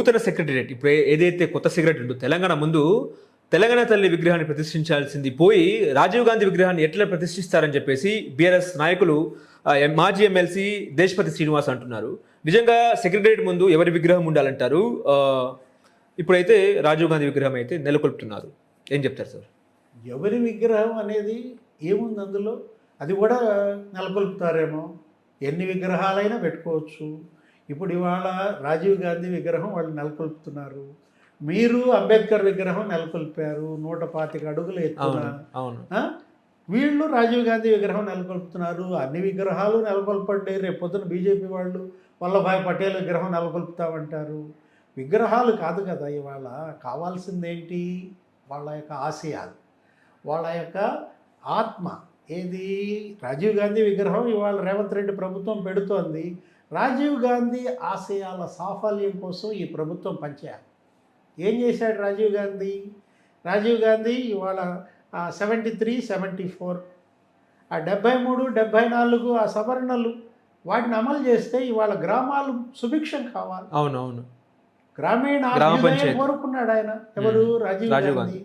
నూతన సెక్రటరియట్ ఇప్పుడు ఏదైతే కొత్త సెక్రటరీ ఉందో తెలంగాణ ముందు తెలంగాణ తల్లి విగ్రహాన్ని ప్రతిష్ఠించాల్సింది పోయి రాజీవ్ గాంధీ విగ్రహాన్ని ఎట్లా ప్రతిష్ఠిస్తారని చెప్పేసి బీఆర్ఎస్ నాయకులు ఎం- మాజీ ఎమ్మెల్సీ దేశపతి శ్రీనివాస్ అంటున్నారు. నిజంగా సెక్రటరియట్ ముందు ఎవరి విగ్రహం ఉండాలంటారు? ఇప్పుడైతే రాజీవ్ గాంధీ విగ్రహం అయితే నెలకొల్పుతున్నారు. ఏం చెప్తారు సార్? ఎవరి విగ్రహం అనేది ఏముంది అందులో? అది కూడా నెలకొల్పుతారేమో. ఎన్ని విగ్రహాలైనా పెట్టుకోవచ్చు. ఇప్పుడు ఇవాళ రాజీవ్ గాంధీ విగ్రహం వాళ్ళు నెలకొల్పుతున్నారు. మీరు అంబేద్కర్ విగ్రహం నెలకొల్పారు. నూట పాతిక అడుగులు ఎత్తున? వీళ్ళు రాజీవ్ గాంధీ విగ్రహం నెలకొల్పుతున్నారు. అన్ని విగ్రహాలు నెలకొల్పండి. రేపు పొద్దున బీజేపీ వాళ్ళు వల్లభాయ్ పటేల్ విగ్రహం నెలకొల్పుతామంటారు. విగ్రహాలు కాదు కదా ఇవాళ. కావాల్సింది ఏంటి వాళ్ళ యొక్క ఆశయాలు. వాళ్ళ యొక్క ఆత్మ. ఏది? రాజీవ్ గాంధీ విగ్రహం ఇవాళ రేవంత్ రెడ్డి ప్రభుత్వం పెడుతోంది. రాజీవ్ గాంధీ ఆశయాల సాఫల్యం కోసం ఈ ప్రభుత్వం పనిచేయాలి. ఏం చేశాడు రాజీవ్ గాంధీ? రాజీవ్ గాంధీ ఇవాళ సెవెంటీ త్రీ సెవెంటీ ఫోర్ ఆ డెబ్భై మూడు డెబ్భై నాలుగు ఆ సవరణలు వాటిని అమలు చేస్తే ఇవాళ గ్రామాలు సుభిక్షం కావాలి. అవును అవును గ్రామీణ. కోరుకున్నాడు ఆయన. ఎవరు? రాజీవ్ రాజీవ్ గాంధీ.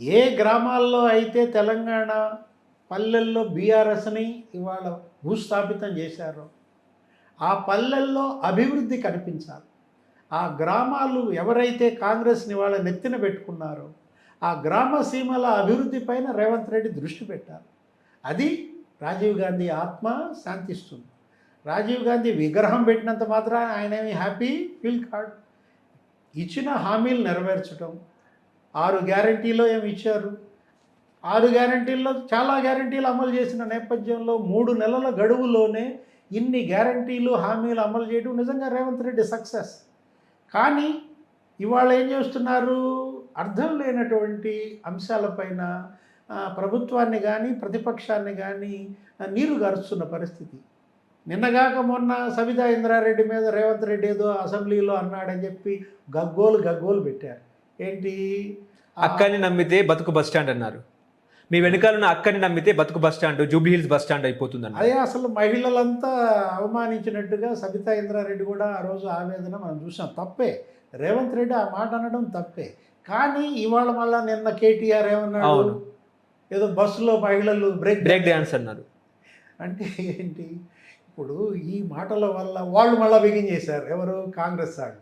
ఏ గ్రామాల్లో అయితే తెలంగాణ పల్లెల్లో బీఆర్ఎస్ని ఇవాళ భూస్థాపితం చేశారో ఆ పల్లెల్లో అభివృద్ధి కనిపించాలి. ఆ గ్రామాలు ఎవరైతే కాంగ్రెస్ని వాళ్ళ నెత్తిన పెట్టుకున్నారో ఆ గ్రామ సీమల అభివృద్ధి పైన రేవంత్ రెడ్డి దృష్టి పెట్టారు అది రాజీవ్ గాంధీ ఆత్మ శాంతిస్తుంది. రాజీవ్ గాంధీ విగ్రహం పెట్టినంత మాత్రం ఆయన ఏమి హ్యాపీ ఫీల్ కాడు. ఇచ్చిన హామీలు నెరవేర్చడం ఆరు గ్యారంటీలో ఏమి ఇచ్చారు? ఆరు గ్యారంటీల్లో చాలా గ్యారంటీలు అమలు చేసిన నేపథ్యంలో మూడు నెలల గడువులోనే ఇన్ని గ్యారంటీలు హామీలు అమలు చేయడం నిజంగా రేవంత్ రెడ్డి సక్సెస్. కానీ ఇవాళ ఏం చేస్తున్నారు? అర్థం లేనటువంటి అంశాలపైన ప్రభుత్వాన్ని కానీ ప్రతిపక్షాన్ని కానీ నీరు గారుస్తున్న పరిస్థితి. నిన్నగాక మొన్న సబితా ఇంద్రారెడ్డి మీద రేవంత్ రెడ్డి ఏదో అసెంబ్లీలో అన్నాడని చెప్పి గగ్గోలు గగ్గోలు పెట్టారు. ఏంటి? అక్కని నమ్మితే బతుకు బస్ స్టాండ్ అన్నారు. మీ వెనకాల ఉన్న అక్కని నమ్మితే బతుకు bus stand Jubilee Hills bus stand అయిపోతుంది అన్నారు అదే అసలు మహిళలంతా అవమానించినట్టుగా సబితా ఇంద్రారెడ్డి కూడా ఆ రోజు ఆవేదన మనం చూసాం తప్పే. రేవంత్ రెడ్డి ఆ మాట అనడం తప్పే. కానీ ఇవాళ మళ్ళా నిన్న కేటీఆర్ ఏమన్నాడు. ఏదో బస్సులో మహిళలు బ్రేక్ బ్రేక్ డాన్స్ అన్నారు. అంటే ఏంటి? ఇప్పుడు ఈ మాటల వల్ల వాళ్ళు మళ్ళీ బిగించేశారు ఎవరు? కాంగ్రెస్ వాళ్ళు.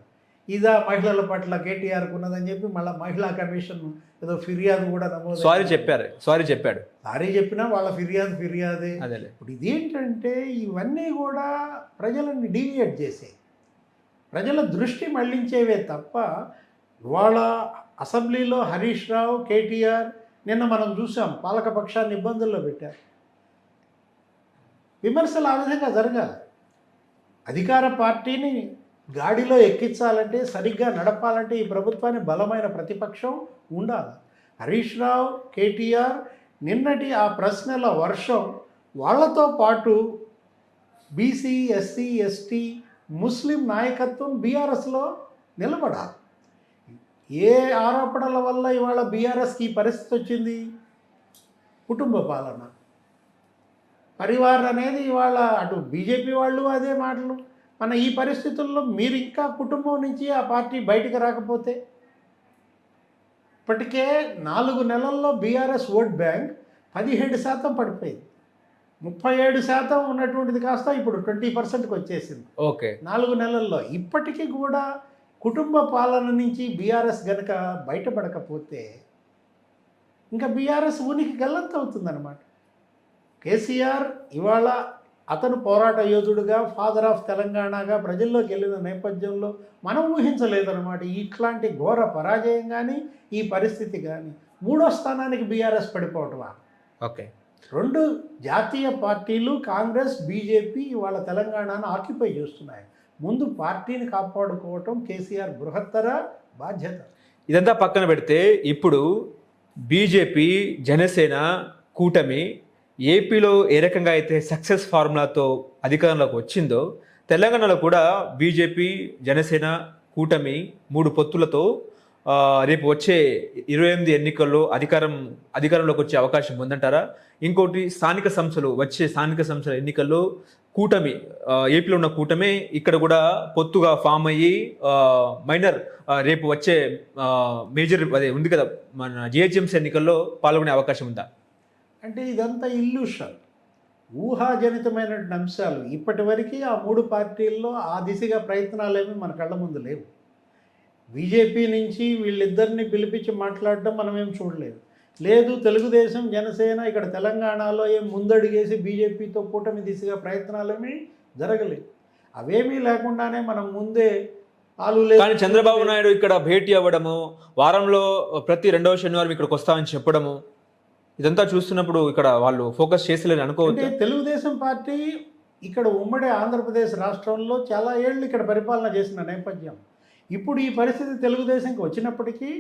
ఇదా మహిళల పట్ల కేటీఆర్కు ఉన్నదని చెప్పి మళ్ళీ మహిళా కమిషన్ ఏదో ఫిర్యాదు కూడా నమోదు సారీ చెప్పారు సారీ చెప్పాడు. సారీ చెప్పినా వాళ్ళ ఫిర్యాదు ఫిర్యాదే. అదేలే. ఇప్పుడు ఇదేంటంటే ఇవన్నీ కూడా ప్రజలను డీవియేట్ చేసే ప్రజల దృష్టి మళ్ళించేవే తప్ప ఇవాళ అసెంబ్లీలో హరీష్ రావు కేటీఆర్ నిన్న మనం చూసాం పాలకపక్షాన్ని ఇబ్బందుల్లో పెట్టారు. విమర్శలు ఆ విధంగా జరగాలి. అధికార పార్టీని గాడిలో ఎక్కించాలంటే సరిగ్గా నడపాలంటే ఈ ప్రభుత్వాన్ని బలమైన ప్రతిపక్షం ఉండాలి. హరీష్ రావు కేటీఆర్ నిన్నటి ఆ ప్రశ్నల వర్షం వాళ్ళతో పాటు బీసీ ఎస్సీ ఎస్టీ ముస్లిం నాయకత్వం బీఆర్ఎస్లో నిలబడాలి. ఏ ఆరోపణల వల్ల ఇవాళ బీఆర్ఎస్కి ఈ పరిస్థితి వచ్చింది? కుటుంబ పాలన. పరివార్ అనేది ఇవాళ అటు బీజేపీ వాళ్ళు అదే మాటలు. మన ఈ పరిస్థితుల్లో మీరు ఇంకా కుటుంబం నుంచి ఆ పార్టీ బయటికి రాకపోతే? ఇప్పటికే నాలుగు నెలల్లో బీఆర్ఎస్ ఓట్ బ్యాంక్ పదిహేడు శాతం పడిపోయింది. ముప్పై ఏడు శాతం ఉన్నటువంటిది కాస్త ఇప్పుడు ట్వంటీ పర్సెంట్కి వచ్చేసింది. ఓకే. నాలుగు నెలల్లో ఇప్పటికీ కూడా కుటుంబ పాలన నుంచి బీఆర్ఎస్ గనక బయటపడకపోతే ఇంకా బీఆర్ఎస్ ఉనికి గల్లంత అవుతుందన్నమాట కేసీఆర్ ఇవాళ అతను పోరాట యోధుడుగా ఫాదర్ ఆఫ్ తెలంగాణగా ప్రజల్లోకి వెళ్ళిన నేపథ్యంలో మనం ఊహించలేదన్నమాట. ఇట్లాంటి ఘోర పరాజయం కానీ ఈ పరిస్థితి కానీ మూడో స్థానానికి బీఆర్ఎస్ పడిపోవటమా? ఓకే. రెండు జాతీయ పార్టీలు కాంగ్రెస్ బీజేపీ ఇవాళ తెలంగాణను ఆక్యుపై చేస్తున్నాయి. ముందు పార్టీని కాపాడుకోవటం కేసీఆర్ బృహత్తర బాధ్యత. ఇదంతా పక్కన పెడితే ఇప్పుడు బీజేపీ జనసేన కూటమి ఏపీలో ఏ రకంగా అయితే సక్సెస్ ఫార్ములాతో అధికారంలోకి వచ్చిందో తెలంగాణలో కూడా బీజేపీ జనసేన కూటమి మూడు పొత్తులతో రేపు వచ్చే ఇరవై ఎనిమిది ఎన్నికల్లో అధికారం అధికారంలోకి వచ్చే అవకాశం ఉందంటారా? ఇంకోటి స్థానిక సంస్థలు వచ్చే స్థానిక సంస్థల ఎన్నికల్లో కూటమి ఏపీలో ఉన్న కూటమి ఇక్కడ కూడా పొత్తుగా ఫామ్ అయ్యి మైనర్ రేపు వచ్చే మేజర్ అదే ఉంది కదా మన జిహెచ్ఎంసీ ఎన్నికల్లో పాల్గొనే అవకాశం ఉందా? అంటే ఇదంతా ఇల్యూషన్. ఊహాజనితమైనటువంటి అంశాలు. ఇప్పటి వరకు ఆ మూడు పార్టీల్లో ఆ దిశగా ప్రయత్నాలు ఏమి మన కళ్ళ ముందు లేవు. బీజేపీ నుంచి వీళ్ళిద్దరిని పిలిపించి మాట్లాడడం మనం ఏం చూడలేదు. లేదు తెలుగుదేశం జనసేన ఇక్కడ తెలంగాణలో ఏం ముందడుగేసి బీజేపీతో కూటమి దిశగా ప్రయత్నాలేమీ జరగలేదు. అవేమీ లేకుండానే మనం ముందే ఆలు కానీ చంద్రబాబు నాయుడు ఇక్కడ భేటీ అవ్వడము వారంలో ప్రతి రెండవ శనివారం ఇక్కడికి వస్తామని చెప్పడము ఇదంతా చూస్తున్నప్పుడు ఇక్కడ వాళ్ళు ఫోకస్ చేసలేని అనుకోవచ్చు తెలుగుదేశం పార్టీ ఇక్కడ ఉమ్మడి ఆంధ్రప్రదేశ్ రాష్ట్రంలో చాలా ఏళ్ళు ఇక్కడ పరిపాలన చేసిన నేపథ్యం. ఇప్పుడు ఈ పరిస్థితి తెలుగుదేశంకి వచ్చినప్పటికీ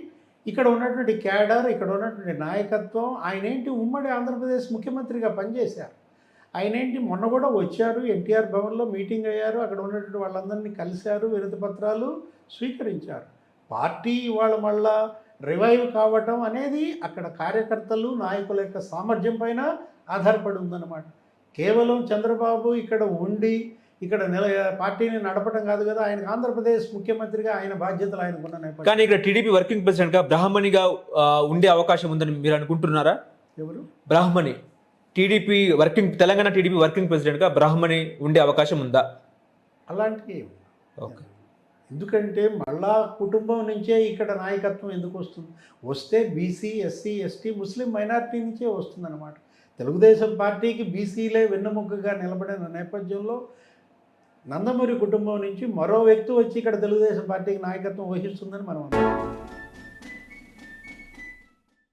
ఇక్కడ ఉన్నటువంటి క్యాడర్ ఇక్కడ ఉన్నటువంటి నాయకత్వం ఆయన ఏంటి ఉమ్మడి ఆంధ్రప్రదేశ్ ముఖ్యమంత్రిగా పనిచేశారు. ఆయన ఏంటి మొన్న కూడా వచ్చారు ఎన్టీఆర్ భవన్లో మీటింగ్ అయ్యారు అక్కడ ఉన్నటువంటి వాళ్ళందరినీ కలిశారు వినతి పత్రాలు స్వీకరించారు. పార్టీ ఇవాళ మళ్ళా రివైవ్ కావటం అనేది అక్కడ కార్యకర్తలు నాయకుల యొక్క సామర్థ్యం పైన ఆధారపడి ఉందన్నమాట. కేవలం చంద్రబాబు ఇక్కడ ఉండి ఇక్కడ నిల పార్టీని నడపడం కాదు కదా ఆయనకు ఆంధ్రప్రదేశ్ ముఖ్యమంత్రిగా ఆయన బాధ్యతలు నేపథ్యం కానీ ఇక్కడ టీడీపీ వర్కింగ్ ప్రెసిడెంట్గా బ్రాహ్మణిగా ఉండే అవకాశం ఉందని మీరు అనుకుంటున్నారా? ఎవరు? Brahmani. TDP working Telangana TDP working ప్రెసిడెంట్గా బ్రాహ్మణి ఉండే అవకాశం ఉందా? అలాంటివి ఏమి. ఓకే. ఎందుకంటే మళ్ళా కుటుంబం నుంచే ఇక్కడ నాయకత్వం ఎందుకు వస్తుంది? వస్తే BC SC ST Muslim minority నుంచే వస్తుందన్నమాట. తెలుగుదేశం పార్టీకి బీసీలే వెన్నెముకగా నిలబడిన నేపథ్యంలో నందమూరి కుటుంబం నుంచి మరో వ్యక్తి వచ్చి ఇక్కడ తెలుగుదేశం పార్టీకి నాయకత్వం వహిస్తుందని మనం అనుకుంటున్నాం.